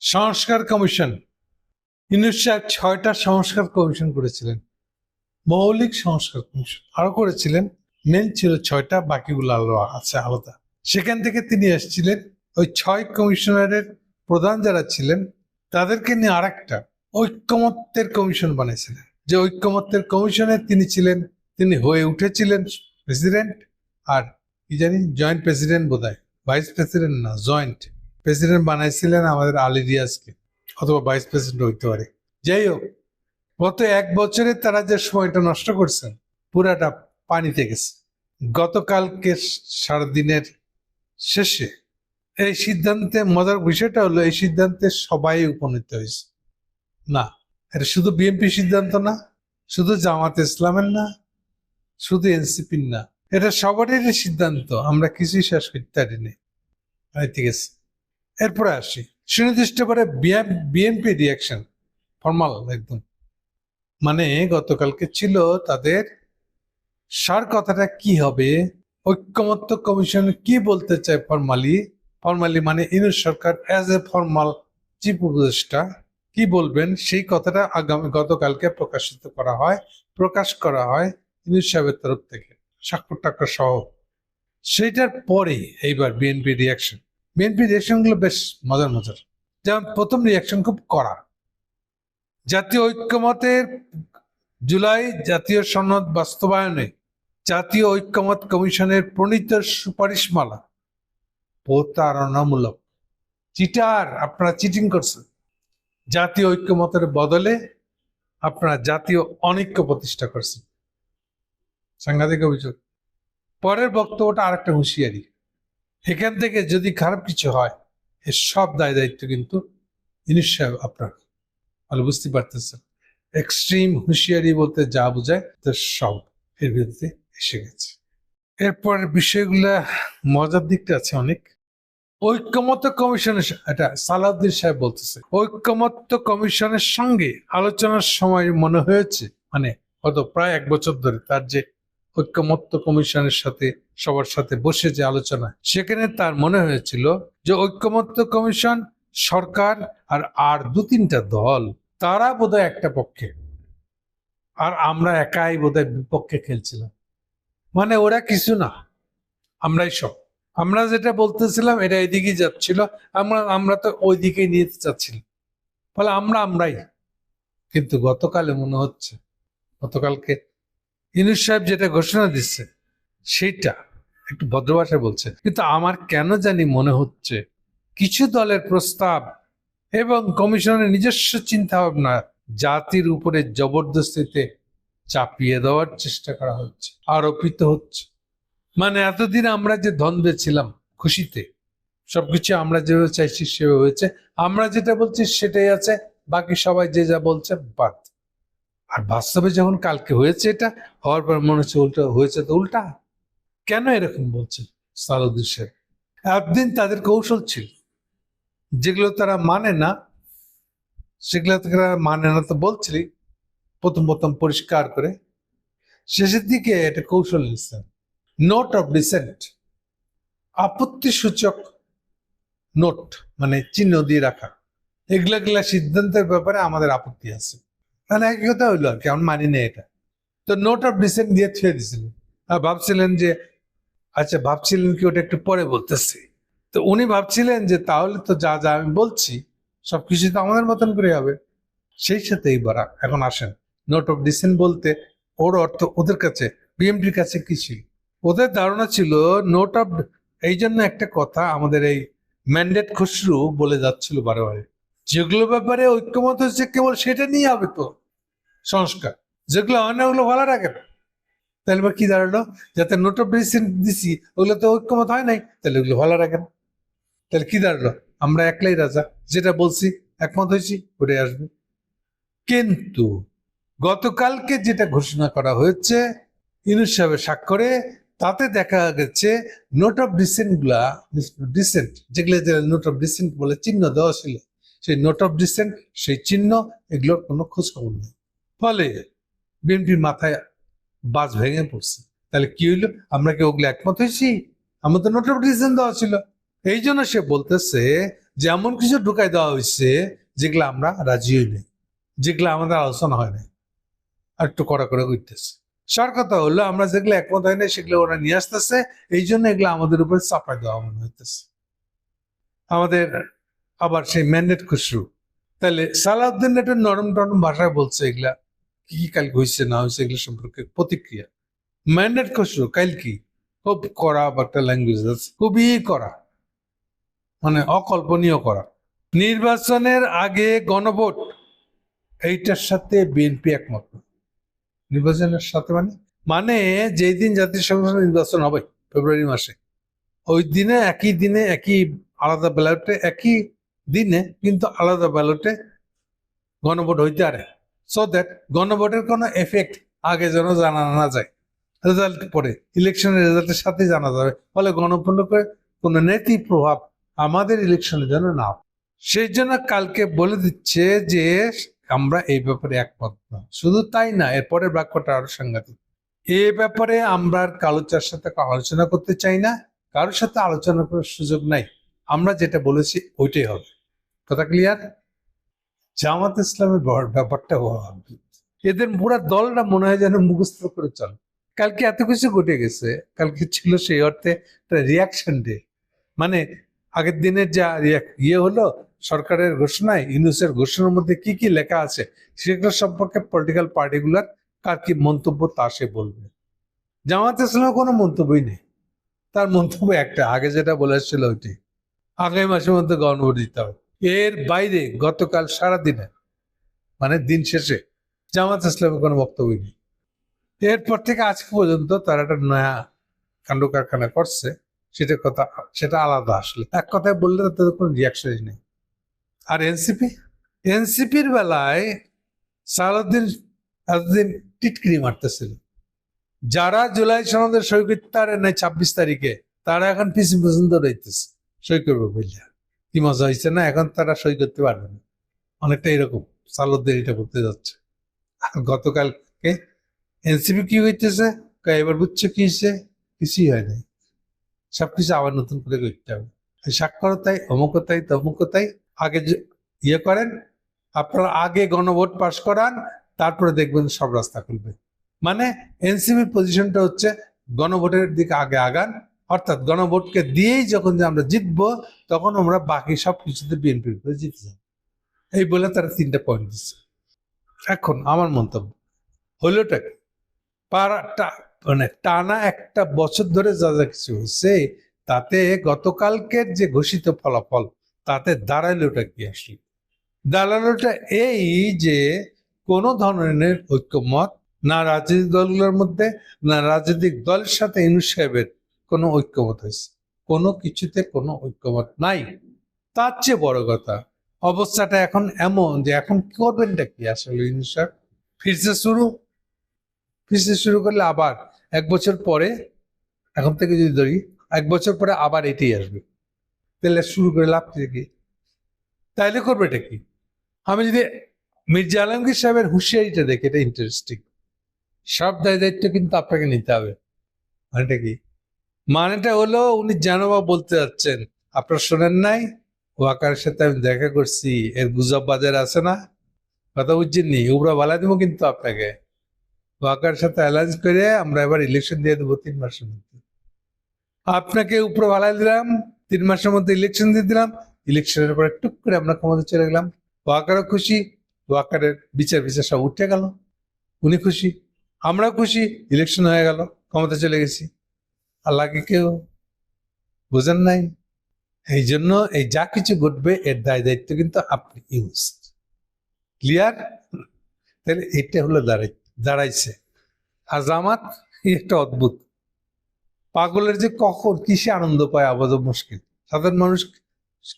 সংস্কার কমিশন। ইউনুস সাহেব ছয়টা সংস্কার কমিশন করেছিলেন। মৌলিক সংস্কার কমিশন। আরও করেছিলেন। মেন ছিল ছয়টা, বাকিগুলো আলো, আছে আলাদা। সেখান থেকে তিনি এসেছিলেন। ওই ছয় কমিশনারের প্রধান যারা ছিলেন, তাদেরকে নিয়ে আরেকটা ঐক্যমত্যের কমিশন বানিয়েছিলেন। যে ঐক্যমত্যের কমিশনে তিনি ছিলেন, তিনি হয়ে উঠেছিলেন প্রেসিডেন্ট আর কি জানি, জয়েন্ট প্রেসিডেন্ট বোধহয়, ভাইস প্রেসিডেন্ট না, জয়েন্ট। প্রেসিডেন্ট বানাইছিলেন আমাদের আলী রিয়াজকে, অথবা ভাইস প্রেসিডেন্ট হইতে পারে। যাই হোক, গত এক বছরে তারা যে সময়টা নষ্ট করছেন, পুরাটা পানিতে গেছে। গতকালকে সারাদিনের শেষে এই সিদ্ধান্তে মজার বিষয়টা হলো, এই সিদ্ধান্তে সবাই উপনীত হয়েছে। না, এটা শুধু বিএনপি সিদ্ধান্ত না, শুধু জামাত ইসলামের না, শুধু এনসিপির না। এটা সবারই সিদ্ধান্ত, আমরা কিছুই শেষ করতে পারিনি। ঠিক আছে এরপরে আসি সুনির্দিষ্ট করে বিএনপি রিয়াকশন ফর্মাল একদম। মানে গতকালকে ছিল তাদের সার কথাটা কি হবে, ঐক্যমত্য কমিশন কি বলতে চায় ফর্মালি ফর্মালি মানে ইউনিট সরকার অ্যাজ এ ফর্মাল চিফ উপদেষ্টা কি বলবেন? সেই কথাটা আগামী, গতকালকে প্রকাশিত করা হয়, প্রকাশ করা হয় ইউনিট সাহেবের তরফ থেকে স্বাক্ষর টাক্ষর সহ। সেইটার পরে এইবার বিএনপি রিয়াকশন বিএনপি রিয়াকশনগুলো বেশ মজার মজার। যেমন প্রথম রিয়াকশন খুব কড়া। জাতীয় ঐক্যমতের জুলাই জাতীয় সনদ বাস্তবায়নে জাতীয় ঐক্যমত কমিশনের প্রণীত সুপারিশমালা। প্রতারণামূলক। চিটার, আপনারা চিটিং করছেন। জাতীয় ঐক্যমতের বদলে আপনারা জাতীয় অনৈক্য প্রতিষ্ঠা করছেন। সাংঘাতিক অভিযোগ। পরের বক্তব্যটা আরেকটা হুঁশিয়ারি। এখান থেকে যদি খারাপ কিছু হয়, এর সব দায় দায়িত্ব কিন্তু ইনিশ সাহেব আপনার। ভালো বুঝতে পারতেছেন। এক্সট্রিম হুঁশিয়ারি বলতে যা বোঝায়, তার সব এর বিরুদ্ধে এসে গেছে। এরপর বিষয়গুলা মজার দিকটা আছে অনেক। ঐক্যমত্য কমিশনের এটা সালাউদ্দিন সাহেব বলতেছে, ঐক্যমত্য কমিশনের সঙ্গে আলোচনার সময় মনে হয়েছে মানে গত প্রায় এক বছর ধরে তার যে ঐক্যমত্য কমিশনের সাথে সবার সাথে বসে যে আলোচনা, সেখানে তার মনে হয়েছিল যে ঐক্যমত্য কমিশন, সরকার আর আর দু তিনটা দল, তারা বোধহয় একটা পক্ষে। আর আমরা একাই বোধহয় বিপক্ষে খেলছিলাম। মানে ওরা কিছু না, আমরাই সব। আমরা যেটা বলতেছিলাম, এটা এদিকেই যাচ্ছিল, আমরা আমরা তো ওই দিকেই নিয়ে যাচ্ছিলাম ফলে আমরা আমরাই। কিন্তু গতকালে মনে হচ্ছে, গতকালকে ইনুস সাহেব যেটা ঘোষণা দিচ্ছে সেইটা একটু ভদ্র বলছে, কিন্তু আমার কেন জানি মনে হচ্ছে কিছু দলের প্রস্তাব এবং কমিশনের নিজস্ব চিন্তা ভাবনা জাতির উপরে জবরদস্তিতে চাপিয়ে দেওয়ার চেষ্টা করা হচ্ছে, আরোপিত হচ্ছে। মানে এতদিন আমরা যে দ্বন্দ্বে ছিলাম খুশিতে, সবকিছু আমরা যেভাবে চাইছি সেভাবে হয়েছে, আমরা যেটা বলছি সেটাই আছে, বাকি সবাই যে যা বলছে বাদ। আর বাস্তবে যখন কালকে হয়েছে এটা, হওয়ার পর মনে হচ্ছে উল্টা, হয়েছে তো উল্টা। কেন এরকম বলছে সালুদ্দিন সাহেব? একদিন তাদের কৌশল ছিল। যেগুলো তারা মানে না, সেগুলো তারা মানে না তো বলছিলি। প্রথম প্রথম পরিষ্কার করে। শেষের দিকে এটা কৌশল নিচ্ছেন নোট অফ ডিসেন্ট আপত্তি সূচক নোট মানে চিহ্ন দিয়ে রাখা। এগুলা এগুলা সিদ্ধান্তের ব্যাপারে আমাদের আপত্তি আছে। মানে একই কথা হইল আর কি আমি মানি না এটা। তো নোট অফ ডিসেন্ট দিয়ে ছুঁয়ে দিয়েছিলেন। আর ভাবছিলেন যে আচ্ছা ভাবছিলেন কি ওটা একটু পরে বলতেছি। তো উনি ভাবছিলেন যে তাহলে তো যা যা আমি বলছি, সবকিছু তো আমাদের মতন করে হবে। সেই সাথে এইবার এখন আসেন। নোট অফ ডিসেন্ট বলতে, ওর অর্থ ওদের কাছে বিএমপির কাছে কি ছিল? ওদের ধারণা ছিল নোট অফ এই জন্য একটা কথা, আমাদের এই ম্যান্ডেট খসরু বলে যাচ্ছিল বারে বারে, যেগুলো ব্যাপারে ঐক্যমত হচ্ছে কেবল সেটা নিয়ে হবে তো সংস্কার, যেগুলো হয় না, ওগুলো ভালো রাখে না। তাহলে এবার কি দাঁড়াল? যাতে নোট অফ ডিসেন্ট দিছি, ওগুলো তো ঐক্যমত হয় নাই, তাহলে ওগুলো ভালো রাখেন। তাহলে কি দাঁড়াল? আমরা একলাই রাজা, যেটা বলছি, একমত হয়েছি, ওটাই আসবে। কিন্তু গতকালকে যেটা ঘোষণা করা হয়েছে ইউনুস সাহেবের স্বাক্ষরে, তাতে দেখা গেছে নোট অফ ডিসেন্টগুলা ডিসেন্ট যেগুলো নোট অফ ডিসেন্ট বলে চিহ্ন দেওয়া ছিল, সেই নোট অফ ডিসেন্ট সেই চিহ্ন, এগুলোর কোনো খোঁজখবর নেই। ফলে বিএনপির মাথায় বাজ ভেঙে পড়ছে। তাহলে কি হইল? আমরা কি ওগুলো একমত হয়েছি? আমাদের নোট অফ ডিসেন্ট দেওয়া ছিল। এই জন্য সে বলতেছে যে এমন কিছু ঢুকাই দেওয়া হয়েছে যেগুলো আমরা রাজি হই নাই, যেগুলো আমাদের আলোচনা হয় নাই। আর একটু কড়া করে করতেছে সার কথা হলো, আমরা যেগুলো একমত হয় না সেগুলো ওরা নিয়ে আসতেছে, এই জন্য এগুলো আমাদের উপর চাপাই দেওয়া মনে হইতেছে। আমাদের আবার সেই ম্যান্ডেট খুশরু তাহলে সালাউদ্দিন একটা নরম টরম ভাষায় বলছে এগুলা। কি কাল হয়েছে না হয়েছে এগুলো সম্পর্কে প্রতিক্রিয়া। ম্যান্ডেট খুশরু কাল কি? খুব করা বা একটা ল্যাঙ্গুয়েজ খুবই করা মানে অকল্পনীয় করা নির্বাচনের আগে গণভোট, এইটার সাথে বিএনপি একমত। নির্বাচনের সাথে মানে? মানে যেই দিন জাতীয় সংসদ নির্বাচন হবে, ফেব্রুয়ারি মাসে, ওই দিনে একই দিনে একই আলাদা ব্যালটে একই দিনে কিন্তু আলাদা ব্যালটে গণভোট হইতে পারে সো দ্যাট গণভোটের কোনো এফেক্ট আগে যেন জানা না যায়। রেজাল্ট পরে ইলেকশনের রেজাল্টের সাথে জানা যাবে। ফলে গণভোটের কোনো নেতি প্রভাব আমাদের ইলেকশনে যেন না। সেই জন্য কালকে বলে দিচ্ছে যে, আমরা এই ব্যাপারে একমত না। শুধু তাই না এরপরের বাক্যটা আরও সাংঘাতিক। এ ব্যাপারে আমরা কালোচার সাথে আলোচনা করতে চাই না। কারোর সাথে আলোচনা করার সুযোগ নাই। আমরা যেটা বলেছি, ওইটাই হবে। কথা ক্লিয়ার জামাত ইসলামের ব্যাপারটা অদ্ভুত। এদের পুরা দলটা মনে হয় যেন মুখস্থ করে চলে। কালকে এত কিছু ঘটে গেছে, কালকে ছিল সেই অর্থে একটা রিয়াকশন ডে মানে আগের দিনের যা ইয়ে হলো, সরকারের ঘোষণায়, ইউনুসের ঘোষণার মধ্যে কি কি লেখা আছে, সেগুলো সম্পর্কে পলিটিক্যাল পার্টিগুলার কার কি মন্তব্য তা সে বলবে। জামাত ইসলামের কোনো মন্তব্যই নেই। তার মন্তব্য একটা, আগে যেটা বলেছিল ওইটি আগামী মাসের মধ্যে গণভোট দিতে হবে। এর বাইরে গতকাল সারা দিনে মানে দিন শেষে জামাত ইসলামের কোনো বক্তব্য নেই। এরপর থেকে আজ পর্যন্ত তারা একটা নয়া কাণ্ড কারখানা করছে, সেটা কথা, সেটা আলাদা আসলে। এক কথায় বললে তাদের কোনো রিয়াকশনই নেই। আর এনসিপি? এনসিপির বেলায় সালাউদ্দিন এতদিন টিটকিরি মারতেছিল। যারা জুলাই সনদের সৈকত তার নাই ছাব্বিশ তারিখে, তারা এখন পিছু পর্যন্ত রইতেছে সই করবে বুঝলে কি হয়েছে না, এখন তারা সই করতে পারবে না। অনেকটা এরকম সালাউদ্দিন এটা করতে যাচ্ছে। আর গতকালকে এনসিপি কি হইতেছে? এবার বুঝছ কি হয়েছে কিছুই হয় নাই। সবকিছু আবার নতুন করে করতে হবে। এই স্বাক্ষর তাই অমুক তাই তমুক তাই আগে ইয়ে করেন, আপনারা আগে গণভোট পাশ করান, তারপরে দেখবেন সব রাস্তা খুলবে। মানে এনসিপি পজিশনটা হচ্ছে গণভোটের দিকে আগে আগান অর্থাৎ গণভোটকে দিয়েই যখন আমরা জিতবো, তখন আমরা বাকি সব কিছুতে বিএনপির উপরে জিতে যাব। এই বলে তারা তিনটা পয়েন্ট দিচ্ছে। এখন আমার মন্তব্য হলোটা কি? পারাটা মানে টানা একটা বছর ধরে যা যা কিছু হয়েছে, তাতে গতকালকের যে ঘোষিত ফলাফল, তাতে দাঁড়ালোটা কি আসলে? দাঁড়ালোটা এই যে কোনো ধরনের ঐক্যমত, না রাজনৈতিক দলগুলোর মধ্যে, না রাজনৈতিক দলের সাথে ইনু সাহেবের কোনো ঐক্যমত হয়েছে। কোনো কিছুতে কোনো ঐক্যমত নাই। তার চেয়ে বড় কথা, অবস্থাটা এখন এমন যে এখন কি করবেনটা কি আসলে ইনু সাহেব ফিরছে শুরু ফিরতে শুরু করলে আবার এক বছর পরে, এখন থেকে যদি ধরি, এক বছর পরে আবার এটাই আসবে। তাহলে শুরু করে লাভ কি? তাইলে করবে এটা কি? আমি যদি মির্জা আলমগীর সাহেবের হুঁশিয়ারিটা দেখি, এটা ইন্টারেস্টিং সব দায় দায়িত্ব কিন্তু আপনাকে নিতে হবে। মানেটা কি? মানেটা হলো উনি জানোবা বলতে যাচ্ছেন, আপনার শোনেন নাই? ওয়াকারের সাথে আমি দেখা করছি, এর গুজব বাজার আছে না? কথা বুঝছেননি উবরা বালা দেবো কিন্তু আপনাকে। ওয়াকার সাথে অ্যালায়েন্স করে আমরা এবার ইলেকশন দিয়ে দেবো তিন মাসের মধ্যে। আপনাকে উপরে বালাই দিলাম, তিন মাসের মধ্যে ইলেকশন দিয়ে দিলাম ইলেকশনের পরে টুক করে আমরা ক্ষমতা চলে গেলাম। ওয়াকারও খুশি ওয়াকারের বিচার বিচার সব উঠে গেল। উনি খুশি, আমরাও খুশি ইলেকশন হয়ে গেল ক্ষমতা চলে গেছি। আল্লাহকে কেউ বোঝেন নাই। এই জন্য এই যা কিছু ঘটবে, এর দায় দায়িত্ব কিন্তু আপনি ইউজ। ক্লিয়ার তাহলে এটা হলো দাঁড়াই, দাঁড়াইছে। আর জামাত একটা অদ্ভুত। পাগলের যে কখন কিসে আনন্দ পায় আবাদ মুশকিল। সাধারণ মানুষ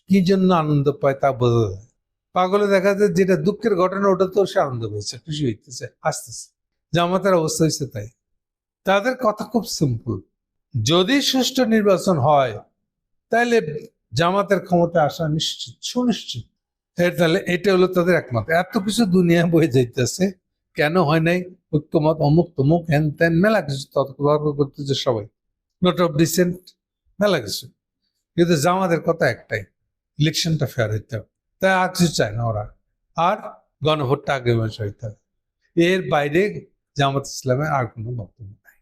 কি জন্য আনন্দ পায় তা বোঝা যায় পাগলে দেখা যায় যেটা দুঃখের ঘটনা, ওটা তো সে আনন্দ পেয়েছে, খুশি হইতেছে আসতেছে জামাতের অবস্থা হয়েছে তাই। তাদের কথা খুব সিম্পল যদি সুষ্ঠু নির্বাচন হয় তাহলে জামাতের ক্ষমতা আসা নিশ্চিত, সুনিশ্চিত। তাহলে এটা হলো তাদের একমাত্র এত কিছু দুনিয়া বয়ে যাইতেছে, কেন হয় নাই? ঐক্যমত, অমুক তমুক হ্যান ত্যান মেলা কিছু তর্ক করতেছে সবাই। নট অফ রিসেন্ট মেলা কিছু। কিন্তু জামাতের কথা একটাই, ইলেকশনটা ফেয়ার হইতে হবে। তাই আর কিছু চায় না ওরা। আর গণভোটটা আগে মাসে হইতে হবে। এর বাইরে জামাত ইসলামের আর কোনো বক্তব্য নাই।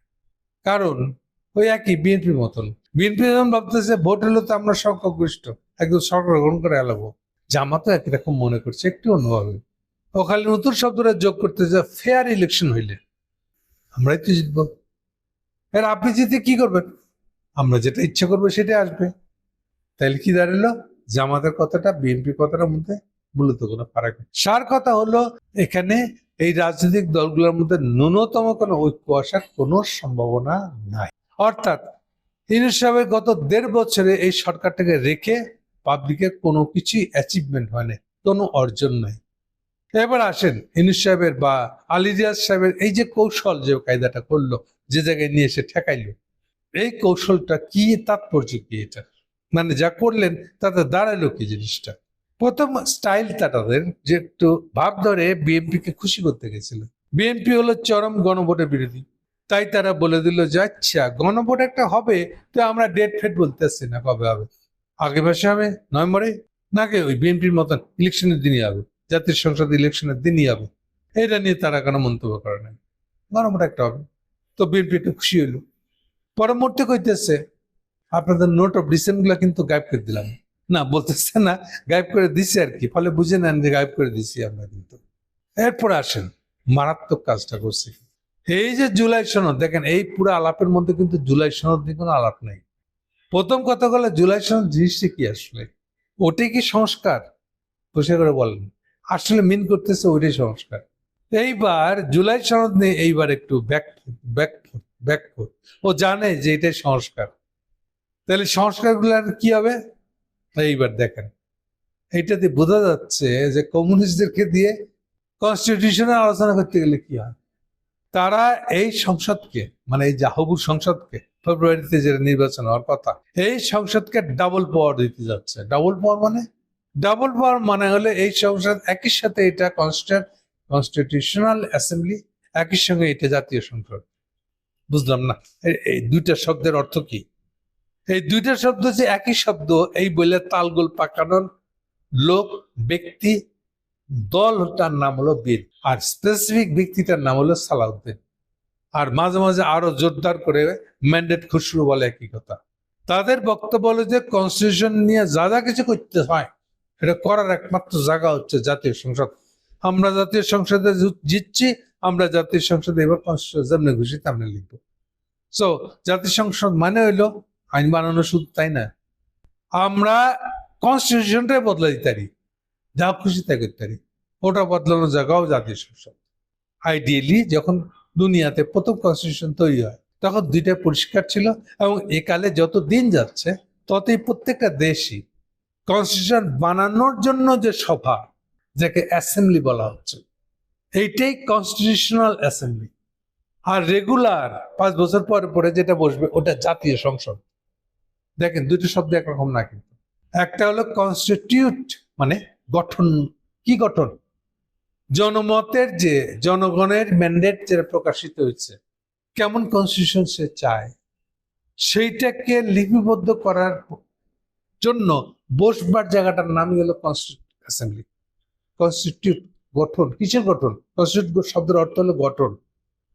কারণ ওই একই বিএনপির মতন। বিএনপি যখন ভাবতেছে, ভোট হলো তো আমরা সংখ্যাগরিষ্ঠ। একদম সরকার গ্রহণ করে এলাবো। জামাতও একই রকম মনে করছে, একটু অন্যভাবে। ও খালি নতুন শব্দটা যোগ করতে যে ফেয়ার ইলেকশন হইলে। আমরাই তো জিতবো। এর আপনি জিতে কি করবেন? আমরা যেটা ইচ্ছা করব সেটাই আসবে। তাহলে কি দাঁড়াল? জামাতের কথাটা বিএনপি কথাটার মধ্যে মূলত কোনো ফারাক নেই। সার কথা হলো, এখানে এই রাজনৈতিক দলগুলোর মধ্যে ন্যূনতম কোনো ঐক্য আসার কোনো সম্ভাবনা নাই। অর্থাৎ ইউনুস সাহেবের গত দেড় বছরে এই সরকারটাকে রেখে পাবলিকের কোনো কিছুই অ্যাচিভমেন্ট হয়নি কোনো অর্জন নাই। এবার আসেন ইনুস সাহেবের বা আলিরিয়াজ সাহেবের এই যে কৌশল যে কায়দাটা করল, যে জায়গায় নিয়ে এসে ঠেকাইলো, এই কৌশলটা কি তাৎপর্য কি এটা? মানে যা করলেন তাতে দাঁড়াল কি জিনিসটা? প্রথম স্টাইলটা তাদের যে একটু ভাব ধরে বিএনপি কে খুশি করতে গেছিল বিএনপি হলো চরম গণভোটের বিরোধী। তাই তারা বলে দিল আচ্ছা গণভোট একটা হবে, তো আমরা ডেট ফেট বলতেছি না কবে হবে। আগে মাসে হবে, নভেম্বরে? নাকি ওই বিএনপির মতন ইলেকশনের দিনই হবে, জাতীয় সংসদ ইলেকশনের দিনই হবে? এটা নিয়ে তারা কোনো মন্তব্য করে নাই। গণভোট একটা হবে। তো বিএনপি একটু খুশি হইল। পরবর্তী কইতেছে, আপনাদের নোট অফ ডিসেন্টগুলা কিন্তু গায়েব করে দিলাম। না, বলতেছে না, গায়েব করে দিছি আর কি, ফলে বুঝে নেন যে গায়েব করে দিছি আমরা কিন্তু। এরপরে আসেন, মারাত্মক কাজটা করছি। এই যে জুলাই সনদ, দেখেন, এই পুরো আলাপের মধ্যে কিন্তু জুলাই সনদ নিয়ে কোনো আলাপ নেই। প্রথম কথা হলো, জুলাই সনদ জিনিসটা কি আসলে? ওটাই কি সংস্কার? বসে করে বলেন। আসলে মিন করতেছে ওইটাই সংস্কার। এইবার জুলাই সনদ নিয়ে এইবার একটু ব্যাক ব্যাক ও জানে যে এটাই সংস্কার। তাহলে সংস্কারগুলোর কি হবে? এইবার দেখেন। এইটাতে বোঝা যাচ্ছে যে কমিউনিস্টদেরকে দিয়ে কনস্টিটিউশনের আলোচনা করতে গেলে কি হয়? তারা এই সংসদকে মানে এই জাহবুর সংসদকে ফেব্রুয়ারিতে যেটা নির্বাচন হওয়ার কথা, এই সংসদকে ডাবল পাওয়ার দিতে যাচ্ছে। ডাবল পাওয়ার মানে? ডাবল পাওয়ার মানে হলে এই সংসদ একই সাথে এটা কনস্টিটিউশনাল অ্যাসেম্বলি একই সঙ্গে এটা জাতীয় সংসদ। বুঝলাম না? এই দুইটা শব্দের অর্থ কি? এই দুইটা শব্দ যে একই শব্দ, এই বলে তালগোল পাকানোর লোক, ব্যক্তি দল তার নাম হলো বীর আর স্পেসিফিক ব্যক্তিটার নাম হলো সালাউদ্দিন। আর মাঝে মাঝে আরও জোরদার করে ম্যান্ডেট খুসরু বলে একই কথা। তাদের বক্তব্য হলো যে কনস্টিটিউশন নিয়ে যা যা কিছু করতে হয় এটা করার একমাত্র জায়গা হচ্ছে জাতীয় সংসদ। আমরা জাতীয় সংসদে জিতছি, আমরা জাতীয় সংসদে এবার যেমনি খুশি তেমনি লিখব। সো জাতীয় সংসদ মানে হইল আইন বানানো শুধু তাই না? আমরা কনস্টিটিউশনটাই বদলা দিতে যা খুশি তাই করতে পারি। ওটা বদলানোর জায়গাও জাতীয় সংসদ আইডিয়ালি যখন দুনিয়াতে প্রথম কনস্টিটিউশন তৈরি হয়, তখন দুইটা পরিষ্কার ছিল এবং একালে যত দিন যাচ্ছে, ততই প্রত্যেকটা দেশই কনস্টিটিউশন বানানোর জন্য যে সভা, যাকে অ্যাসেম্বলি বলা হচ্ছে, এইটাই কনস্টিটিউশনাল অ্যাসেম্বলি আর রেগুলার পাঁচ বছর পরে পরে যেটা বসবে, ওটা জাতীয় সংসদ। দেখেন, দুটো শব্দ একরকম না কিন্তু। একটা হলো কনস্টিটিউট মানে গঠন? কি গঠন? জনমতের যে, জনগণের ম্যান্ডেট যেটা প্রকাশিত হয়েছে, কেমন কনস্টিটিউশন সে চায়, সেইটাকে লিপিবদ্ধ করার জন্য বসবার জায়গাটার নামই হলো কনস্টিটিউট অ্যাসেম্বলি কনস্টিটিউট গঠন, কিসের গঠন? কনস্টিটিউট শব্দের অর্থ হলো গঠন,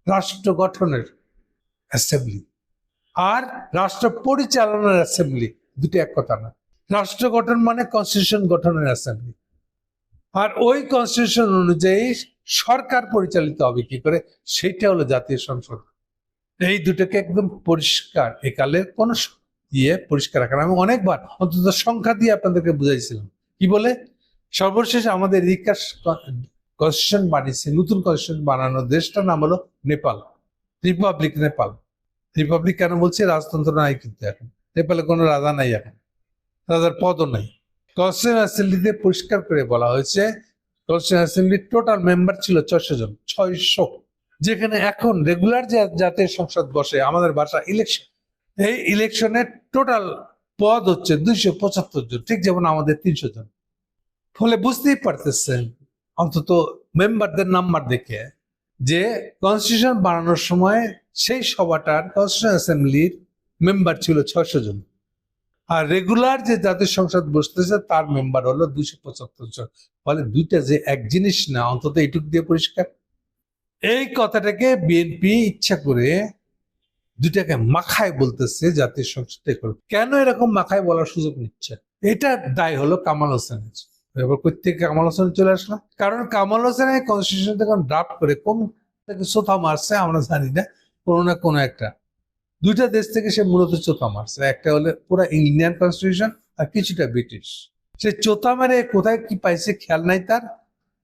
রাষ্ট্র গঠনের অ্যাসেম্বলি আর রাষ্ট্র পরিচালনার অ্যাসেম্বলি দুটো এক কথা না। রাষ্ট্র গঠন মানে কনস্টিটিউশন গঠনের অ্যাসেম্বলি আর ওই কনস্টিটিউশন অনুযায়ী সরকার পরিচালিত হবে কি করে? সেটা হলো জাতীয় সংসদ। এই দুটোকে একদম পরিষ্কার একালে কোন ইয়ে পরিষ্কার রাখার আমি অনেকবার অন্তত সংখ্যা দিয়ে আপনাদেরকে বুঝাইছিলাম। কি বলে? সর্বশেষ আমাদের রিকাশ কনস্টিটিউশন বানিয়েছে, নতুন কনস্টিটিউশন বানানোর দেশটার নাম হলো নেপাল। রিপাবলিক নেপাল। রিপাবলিক কেন বলছি? রাজতন্ত্র নাই কিন্তু এখন। নেপালে কোনো রাজা নাই এখন। রাজার পদও নাই। কনস্টিটিউশন অ্যাসেম্বলিতে পরিষ্কার করে বলা হয়েছে কনস্টিটিউশন অ্যাসেম্বলির টোটাল মেম্বার ছিল ছয়শো জন, ছয়শো। যেখানে এখন রেগুলার যে জাতীয় সংসদ বসে আমাদের ভাষা ইলেকশন এই ইলেকশনের টোটাল পদ হচ্ছে দুইশো পঁচাত্তর জন, ঠিক যেমন আমাদের তিনশো জন। ফলে বুঝতেই পারতেছেন, অন্তত মেম্বারদের নাম্বার দেখে, যে কনস্টিটিউশন বানানোর সময় সেই সভাটার কনস্টিটিউশন অ্যাসেম্বলির মেম্বার ছিল ছয়শো জন। আর রেগুলার যে জাতীয় সংসদ বসতেছে, তার মেম্বার হলো দুইশো পঁচাত্তর জন। ফলে দুইটা যে এক জিনিস না, অন্তত এইটুকু দিয়ে পরিষ্কার? এই কথাটাকে বিএনপি ইচ্ছা করে দুইটাকে মাখায় বলতেছে জাতীয় সংসদে। কেন এরকম মাখায় বলার সুযোগ নিচ্ছে? এটা দায় হলো কামাল হোসেনের। এবার কামাল হোসেন চলে আসলো? কারণ কামাল হোসেন এই কনস্টিটিউশন যখন ড্রাফট করে কোন চোথা মারছে আমরা জানি না, কোনো না কোনো একটা। দুইটা দেশ থেকে সে মূলত চোথা মারছে একটা হলে পুরো ইন্ডিয়ান কনস্টিটিউশন আর কিছুটা ব্রিটিশ। সে চোথা মেরে কোথায় কি পাইছে খেয়াল নাই তার?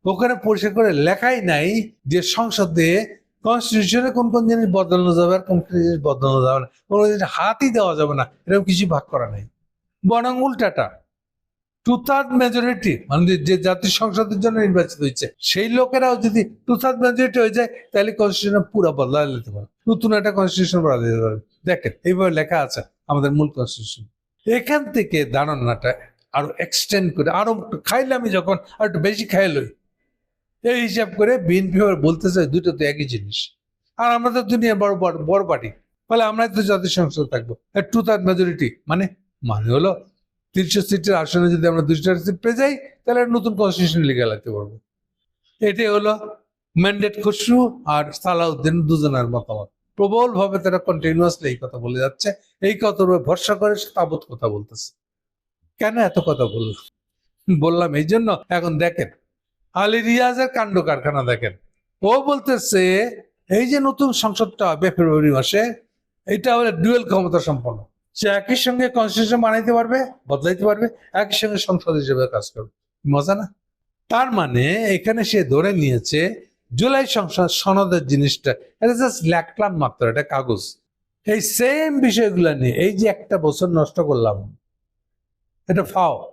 ওখানে পরিষ্কার করে লেখাই নাই যে সংসদে কনস্টিটিউশনে কোন কোন জিনিস বদলানো যাবে আর কোন কোন জিনিস বদলানো যাবে না। কোনো জিনিস হাতই দেওয়া যাবে না। এরকম কিছু ভাগ করা নাই। বরং উল্টাটা। টু থার্ড মেজরিটি মানে যে- যে জাতীয় সংসদের জন্য নির্বাচিত হয়েছে, সেই লোকেরাও যদি টু থার্ড মেজরিটি হয়ে যায়, তাহলে কনস্টিটিউশন পুরো বদলা নিতে পারে। নতুন একটা কনস্টিটিউশন বদলা দিতে পারে। দেখেন, এইভাবে লেখা আছে আমাদের মূল কনস্টিটিউশন এখান থেকে ধারণাটা আরও এক্সটেন্ড করে, আরও খাইলে আমি যখন আর একটু বেশি খাইলই এই হিসাব করে বিএনপি বলতে চাই দুটো তো একই জিনিস। আর আমরা তো দুনিয়ার বড় বড় বড় পার্টি। ফলে আমরা তো জাতীয় সংসদ থাকব। টু থার্ড মেজরিটি মানে মানে হলো তিনশো সিটের আসনে যদি আমরা দুশো সিট পেয়ে যাই, তাহলে নতুন কনস্টিটিউশন লিখে লাগতে পারব। এটাই হলো ম্যান্ডেট খসরু আর সালাউদ্দিন দুজনের মতামত। প্রবল ভাবে তারা কন্টিনিউয়াসলি এই কথা বলে যাচ্ছে, এই কথার উপর ভরসা করে সে তাবৎ কথা বলতেছে। কেন এত কথা বলল? বললাম, এই জন্য এখন দেখেন, আলী রিয়াজের কাণ্ড কারখানা দেখেন। ও বলতেছে, এই যে নতুন সংসদটা হবে ফেব্রুয়ারি মাসে, এটা হলো ডুয়েল ক্ষমতা সম্পন্ন। সে একই সঙ্গে কনস্টিটিউশন বানাইতে পারবে, বদলাইতে পারবে, একই সঙ্গে সংসদ হিসেবে কাজ করবে। মজা না? তার মানে এখানে সে ধরে নিয়েছে জুলাই সংসদ সনদের জিনিসটা, এটা জাস্ট ল্যাকলাম মাত্র, এটা কাগজ। এই সেম বিষয়গুলো নিয়ে, এই যে একটা বছর নষ্ট করলাম, এটা ফাও।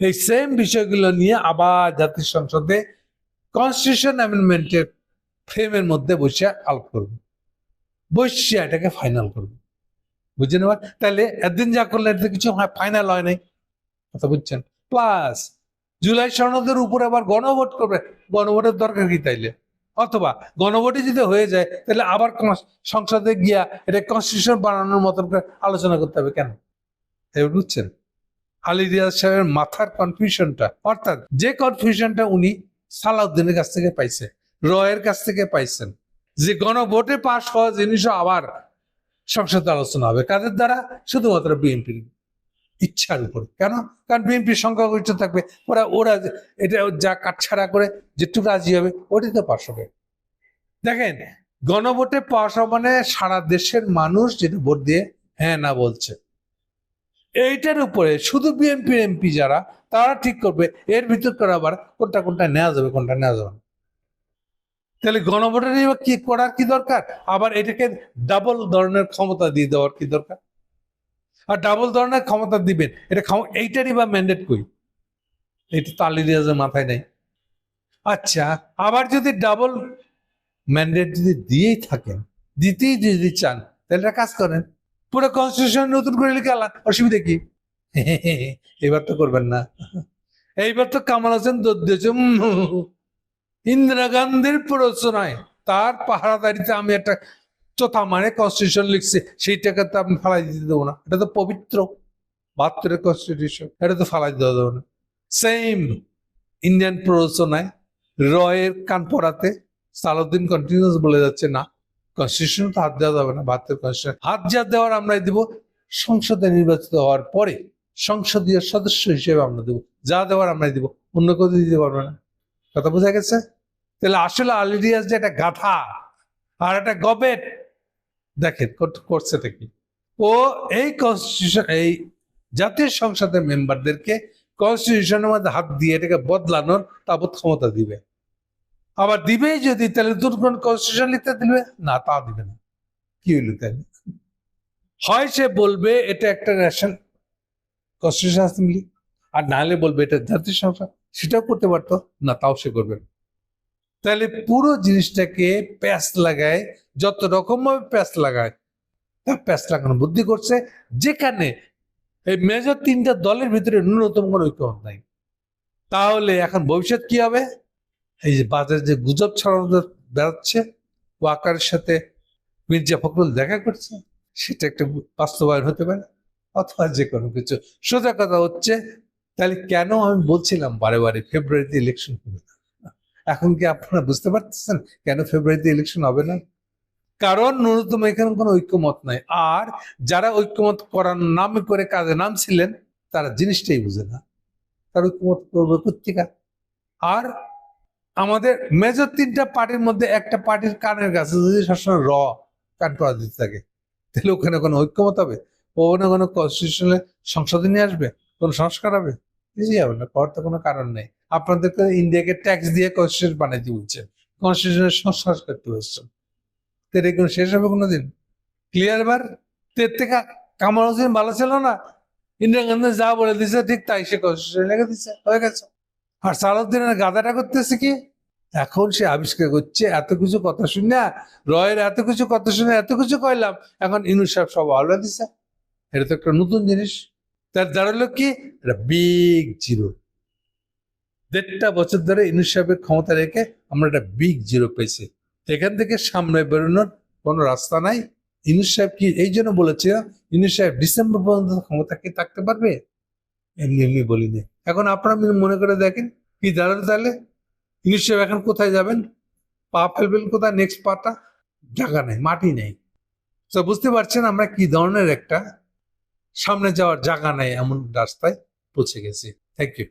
এই সেম বিষয়গুলো নিয়ে আবার জাতীয় সংসদে কনস্টিটিউশন অ্যামেন্ডমেন্টের ফ্রেমের মধ্যে বসে আলাপ করবে। বসে এটাকে ফাইনাল করবে। বুঝে নেওয়ার তাহলে একদিন যা করলে এটা কিছু ফাইনাল হয় নাই। কথা বুঝছেন? প্লাস জুলাই সনদের উপর আবার গণভোট করবে। গণভোটের দরকার কি তাইলে? অথবা গণভোটে যদি হয়ে যায় তাহলে আবার সংসদে গিয়া এটা কনস্টিটিউশন বানানোর মতন করে আলোচনা করতে হবে কেন? বুঝছেন? আলী রিয়াজ সাহেবের মাথার কনফিউশনটা অর্থাৎ যে কনফিউশনটা উনি সালাউদ্দিনের কাছ থেকে পাইছে, রয়ের কাছ থেকে পাইছেন, যে গণভোটে পাশ হওয়া জিনিসও আবার সংসদে আলোচনা হবে। কাদের দ্বারা? শুধুমাত্র বিএনপির ইচ্ছার উপর। কেন? কারণ বিএনপির সংখ্যাগরিষ্ঠ থাকবে। ওরা ওরা এটা যা কাটছাড়া করে, যেটুকু রাজি হবে ওটাই তো পাশ হবে। দেখেন, গণভোটে পাশ মানে সারা দেশের মানুষ যেটা ভোট দিয়ে হ্যাঁ না বলছে। এইটার উপরে শুধু বিএনপি এমপি যারা, তারা ঠিক করবে। এর ভিতর করে আবার কোনটা কোনটা নেওয়া যাবে, কোনটা নেওয়া যাবে তাহলে গণভোটের কি করার কি দরকার? আবার এটাকে ডাবল ধরনের ক্ষমতা দিয়ে দেওয়ার কি দরকার? ডাবল ধরনের ক্ষমতা দিবেন। এটা এইটারই বা ম্যান্ডেট কই? এটা তো মাথায় নেই। আচ্ছা আবার যদি ডাবল ম্যান্ডেট যদি দিয়েই থাকেন, দিতেই যদি চান, তাহলে একটা কাজ করেন। পুরো কনস্টিটিউশন নতুন করে লিখে আলান অসুবিধা কি? এবার তো করবেন না। এইবার তো কামাল হোসেন দৌড় ইন্দিরা গান্ধীর প্ররোচনায় তার পাহারাদারিতে আমি একটা চোথা মানে কনস্টিটিউশন লিখছি সেইটাকে তো আমি ফালাই দিতে দেবো না। এটা তো পবিত্র, বাহাত্তরের কনস্টিটিউশন এটা তো ফালাই দেওয়া যাবে না। সেম ইন্ডিয়ান প্ররোচনায় রয়ের কান পড়াতে সালাউদ্দিন কন্টিনিউস বলে যাচ্ছে, না কনস্টিটিউশন তো হাত দেওয়া যাবে না, বাহাত্তর কনস্টিটিউশন হাত যা দেওয়ার আমরা দিব, সংসদে নির্বাচিত হওয়ার পরে সংসদীয় সদস্য হিসেবে আমরা দেবো। যা দেওয়ার আমরা দিব, অন্য কেউ দিতে পারবে না। কথা বোঝা গেছে? তাহলে আসলে আলিরিয়াস যে একটা গাধা আর একটা গবেট দেখেন করছে করছেটা কি? ও এই কনস্টিটিউশন এই জাতীয় সংসদের মেম্বারদেরকে কনস্টিটিউশনের মধ্যে হাত দিয়ে এটাকে বদলানোর তাবৎ ক্ষমতা দিবে। আবার দিবেই যদি, তাহলে নতুন কনস্টিটিউশন লিখতে দিবে? না, তা দিবে না। কি হইল তাহলে হয় সে বলবে, এটা একটা ন্যাশনাল কনস্টিটিউশন অ্যাসেম্বলি আর নাহলে বলবে এটা জাতীয় সংসদ। সেটাও করতে পারতো? না, তাও সে করবে না। তাহলে পুরো জিনিসটাকে প্যাস লাগায়, যত রকম ভাবে প্যাস লাগায়, তা প্যাস লাগানো বুদ্ধি করছে, যেখানে এই মেজর তিনটা দলের ভিতরে ন্যূনতম কোনো ঐক্যমত নাই। তাহলে এখন ভবিষ্যৎ কি হবে? এই যে বাজারে যে গুজব ছড়ানো বেড়াচ্ছে, ওয়াকারের সাথে মির্জা ফখরুল দেখা করছে, সেটা একটা বাস্তবায়ন হতে পারে, অথবা যে কোনো কিছু। সোজা কথা হচ্ছে, তাহলে কেন আমি বলছিলাম বারে বারে ফেব্রুয়ারিতে ইলেকশন হবে না? এখন কি আপনারা বুঝতে পারতেছেন কেন ফেব্রুয়ারিতে ইলেকশন হবে না? কারণ ন্যূনতম এখানে কোনো ঐক্যমত নাই। আর যারা ঐক্যমত করার নাম করে কাজে নামছিলেন, তারা জিনিসটাই বুঝে না। তার ঐক্যমত করবে পত্রিকা আর আমাদের মেজর তিনটা পার্টির মধ্যে একটা পার্টির কানের কাছে যদি সবসময় র কান করা দিতে থাকে, তাহলে ওখানে কোনো ঐক্যমত হবে? ওখানে কোনো কনস্টিটিউশনে সংশোধনী আসবে? কোনো সংস্কার হবে? কিছুই হবে না, করার তো কোনো কারণ নেই। আপনাদেরকে ইন্ডিয়াকে ট্যাক্স দিয়ে কনস্টিটিউশন বানাইতে বলছেন কনস্টিটিউশনের সংস্কার করতে বলছেন তো কোনো শেষ হবে কোনোদিন? ক্লিয়ার বার? তের থেকে কামাল হোসেন ভালো ছিল না? ইন্দিরা গান্ধী যা বলে দিছে ঠিক তাই সে কনস্টিটিউশন লেগে দিচ্ছে হয়ে গেছে। আর সালাউদ্দিনের গাদাটা করতেছে কি? এখন সে আবিষ্কার করছে, এত কিছু কথা শুনে, রয়ের এত কিছু কথা শুনে, এত কিছু কইলাম, এখন ইনুস সাহেব সব আলো দিছে। এটা তো একটা নতুন জিনিস। তার দাঁড়াল কি? এটা বিগ জিরো দেড়টা বছর ধরে ইনুস সাহেবের ক্ষমতা রেখে আমরা একটা বিগ জিরো পেয়েছি। এখান থেকে সামনে বেরোনোর কোনো রাস্তা নাই। ইনুস সাহেব কি এই জন্য বলেছে? ইনুস সাহেব ডিসেম্বর পর্যন্ত ক্ষমতা কি থাকতে পারবে? এমনি এমনি বলিনি। এখন আপনারা মনে করে দেখেন কি দাঁড়াল তাহলে? ইনুস সাহেব এখন কোথায় যাবেন? পা ফেলবেন কোথায়? নেক্সট পাটা? জায়গা নেই, মাটি নেই। তো বুঝতে পারছেন আমরা কি ধরনের একটা সামনে যাওয়ার জায়গা নেই এমন রাস্তায় পৌঁছে গেছি। Thank you